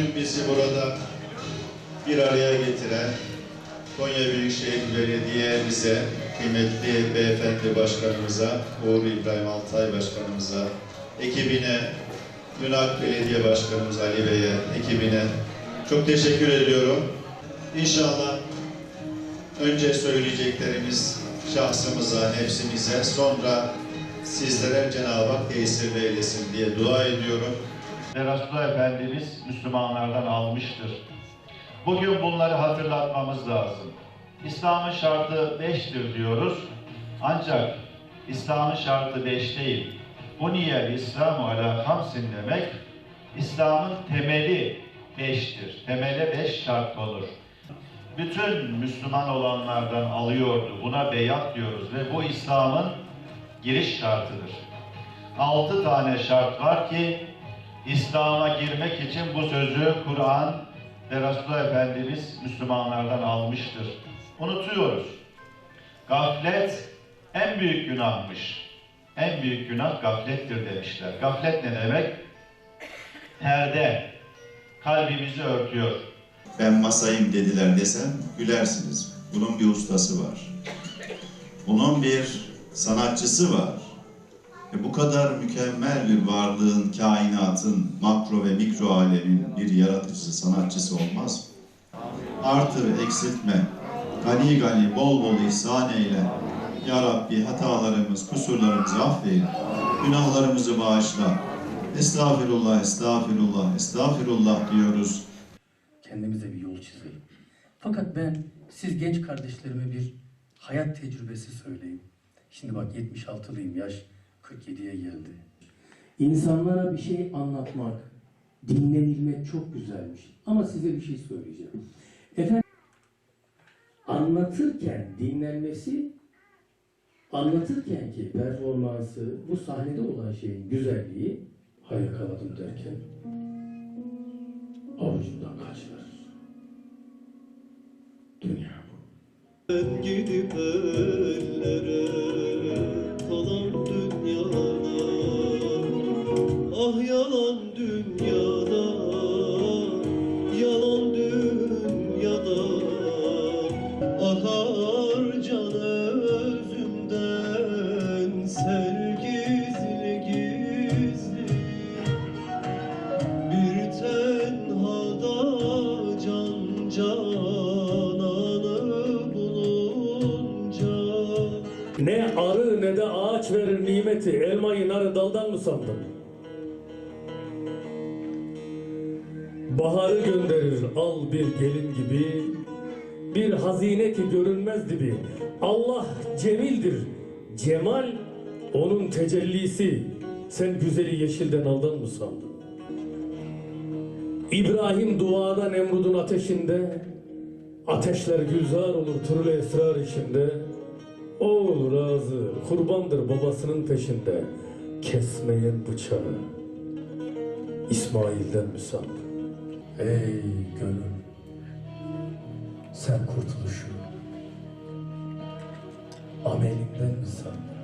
bugün bizi burada bir araya getiren Konya Büyükşehir Belediye'mize, kıymetli beyefendi başkanımıza, Uğur İbrahim Altay başkanımıza, ekibine, Yunak Belediye Başkanımız Ali Bey'e, ekibine çok teşekkür ediyorum. İnşallah önce söyleyeceklerimiz şahsımıza, nefsimize, sonra sizlere Cenab-ı Hak tesir eylesin diye dua ediyorum. Ve Resulullah Efendimiz Müslümanlardan almıştır. Bugün bunları hatırlatmamız lazım. İslam'ın şartı beştir diyoruz. Ancak İslam'ın şartı beş değil. Bu niyel İslamu ala hamsin demek, İslam'ın temeli beştir. Temele beş şart olur. Bütün Müslüman olanlardan alıyordu. Buna beyat diyoruz ve bu İslam'ın giriş şartıdır. Altı tane şart var ki İslam'a girmek için bu sözü Kur'an ve Resulullah Efendimiz Müslümanlardan almıştır. Unutuyoruz. Gaflet en büyük günahmış. En büyük günah gaflettir demişler. Gaflet ne demek? Perde. Kalbimizi örtüyor. ben masayım dediler desem gülersiniz. Bunun bir ustası var. Bunun bir sanatçısı var. E bu kadar mükemmel bir varlığın, kainatın, makro ve mikro alemin bir yaratıcısı, sanatçısı olmaz mı? Artır, eksiltme, gani gani, bol bol ihsan eyle. Ya Rabbi hatalarımız, kusurlarımızı affeyle. Günahlarımızı bağışla. Estağfirullah, estağfirullah, estağfirullah diyoruz. kendimize bir yol çizelim. Fakat ben siz genç kardeşlerime bir hayat tecrübesi söyleyeyim. Şimdi bak 76'lıyım yaş 47'ye geldi. İnsanlara bir şey anlatmak, dinlenilmek çok güzelmiş. Ama size bir şey söyleyeceğim. Efendim anlatırken dinlenmesi anlatırken ki performansı bu sahnede olan şeyin güzelliği ha yakaladım derken avucundan kaçar. Dünya bu. Gidip ellere Ne arı ne de ağaç verir nimeti. Elmayı narı daldan mı sandın? Baharı gönderir al bir gelin gibi. Bir hazine ki görünmez dibi. Allah cemildir. Cemal onun tecellisi. Sen güzeli yeşilden aldan mı sandın? İbrahim duada Nemrud'un ateşinde. Ateşler gülzar olur türlü esrar içinde. Oğul razı, kurbandır babasının peşinde. Kesmeyen bıçağı İsmail'den sandın? Ey gönül, sen kurtuluşu amelinden sandın?